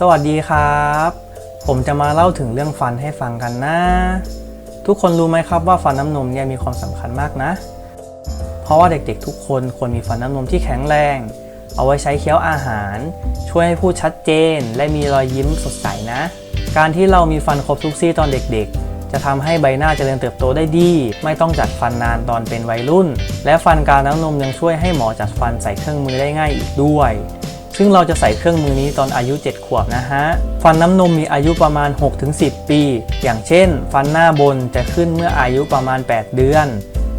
สวัสดีครับ ผมจะมาเล่าถึงเรื่องฟันให้ฟังกันนะ ทุกคนรู้ไหมครับว่าฟันน้ำนมเนี่ยมีความสำคัญมากนะ เพราะว่าเด็กๆทุกคนควรมีฟันน้ำนมที่แข็งแรง เอาไว้ใช้เคี้ยวอาหาร ช่วยให้พูดชัดเจน และมีรอยยิ้มสดใสนะ การที่เรามีฟันครบทุกซี่ตอนเด็กๆ จะทำให้ใบหน้าเจริญเติบโตได้ดี ไม่ต้องจัดฟันนานตอนเป็นวัยรุ่น และฟันกาวน้ำนมยังช่วยให้หมอจัดฟันใส่เครื่องมือได้ง่ายอีกด้วย ซึ่งเราจะใส่เครื่องมือนี้ตอนอายุ 7 ขวบนะฮะ ฟันน้ำนมมีอายุประมาณ 6-10 ปี อย่างเช่น ฟันหน้าบนจะขึ้นเมื่ออายุประมาณ 8 เดือน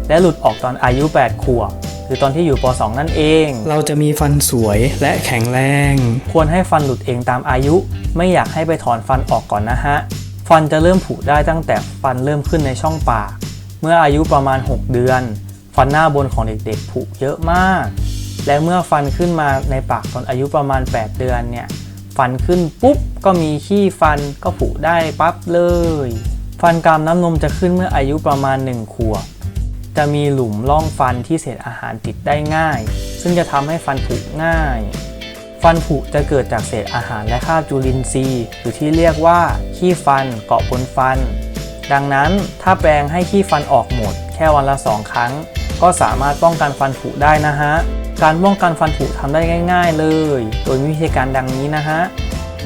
และหลุดออกตอนอายุ 8 ขวบคือตอนที่อยู่ป .2 นั่นเอง เราจะมีฟันสวยและแข็งแรง ควรให้ฟันหลุดเองตามอายุ ไม่อยากให้ไปถอนฟันออกก่อนนะฮะ ฟันจะเริ่มผุได้ตั้งแต่ฟันเริ่มขึ้นในช่องปาก เมื่ออายุประมาณ 6 เดือน ฟันหน้าบนของเด็กๆผุเยอะมาก และเมื่อฟันขึ้นมาในปากตอนอายุประมาณ 8 เดือนเนี่ย ฟันขึ้นปุ๊บก็มีขี้ฟันก็ผุได้ปั๊บเลย ฟันกรามน้ำนมจะขึ้นเมื่ออายุประมาณ 1 ขวบ จะมีหลุมร่องฟันที่เศษอาหารติดได้ง่าย ซึ่งจะทำให้ฟันผุง่าย ฟันผุจะเกิดจากเศษอาหารและคราบจุลินทรีย์ หรือที่เรียกว่าขี้ฟันเกาะบนฟัน ดังนั้นถ้าแปรงให้ขี้ฟันออกหมด แค่วันละ 2 ครั้ง ก็สามารถป้องกันฟันผุได้นะฮะ การป้องกันฟันผุทำได้ง่าย ๆ เลย โดยมีวิธีการดังนี้นะฮะ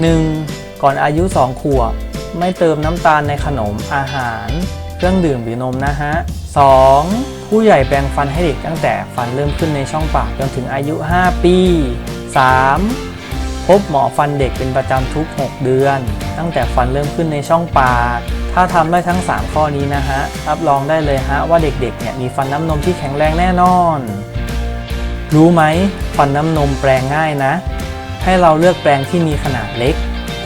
1. ก่อนอายุ 2 ขวบ ไม่เติมน้ำตาลในขนมอาหาร เครื่องดื่มหรือนมนะฮะ 2. ผู้ใหญ่แปรงฟันให้เด็กตั้งแต่ฟันเริ่มขึ้นในช่องปากจนถึงอายุ 5 ปี 3. พบหมอฟันเด็กเป็นประจำทุก 6 เดือน ตั้งแต่ฟันเริ่มขึ้นในช่องปาก ถ้าทำได้ทั้ง 3 ข้อนี้นะฮะ รับรองได้เลยฮะว่าเด็กๆเนี่ยมีฟันน้ำนมที่แข็งแรงแน่นอน รู้ไหมฟันน้ำนมแปลงง่ายนะ ให้เราเลือกแปรงที่มีขนาดเล็ก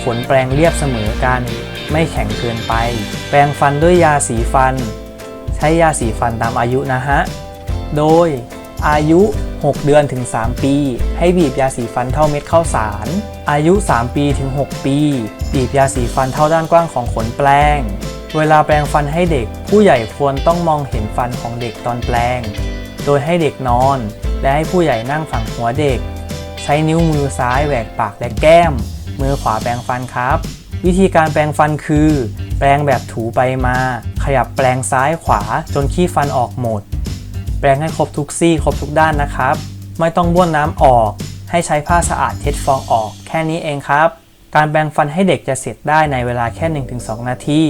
ขนแปรงเรียบเสมอกัน ไม่แข็งเกินไป แปรงฟันด้วยยาสีฟัน ใช้ยาสีฟันตามอายุนะฮะ โดยอายุ 6 เดือนถึง 3 ปี ให้บีบยาสีฟันเท่าเม็ดข้าวสาร อายุ 3 ปีถึง 6 ปี บีบยาสีฟันเท่าด้านกว้างของขนแปรงเวลาแปรงฟันให้เด็ก ผู้ใหญ่ควรต้องมองเห็นฟันของเด็กตอนแปรงโดยให้เด็กนอน และให้ผู้ใหญ่นั่งฝั่งหัวเด็ก ใช้นิ้วมือซ้ายแหวกปากและแก้ม มือขวาแปรงฟันครับ วิธีการแปรงฟันคือ แปรงแบบถูไปมา ขยับแปรงซ้ายขวาจนขี้ฟันออกหมด แปรงให้ครบทุกซี่ครบทุกด้านนะครับ ไม่ต้องบ้วนน้ำออก ให้ใช้ผ้าสะอาดเช็ดฟองออกแค่นี้เองครับการแปรงฟันให้เด็กจะเสร็จได้ในเวลาแค่ 1-2 นาที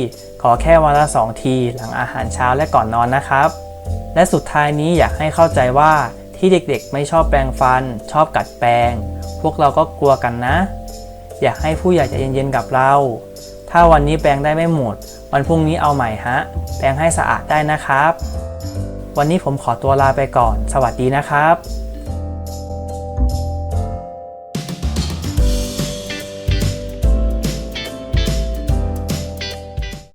ขอแค่วันละ 2 ที หลังอาหารเช้าและก่อนนอนนะครับ และสุดท้ายนี้อยากให้เข้าใจว่า ที่เด็กๆ ไม่ชอบแปรงฟัน ชอบกัดแปรงพวกเราก็กลัวกันนะ อยากให้ผู้ใหญ่ใจเย็นๆกับเรา ถ้าวันนี้แปรงได้ไม่หมด วันพรุ่งนี้เอาใหม่ฮะ แปรงให้สะอาดได้นะครับ วันนี้ผมขอตัวลาไปก่อน สวัสดีนะครับ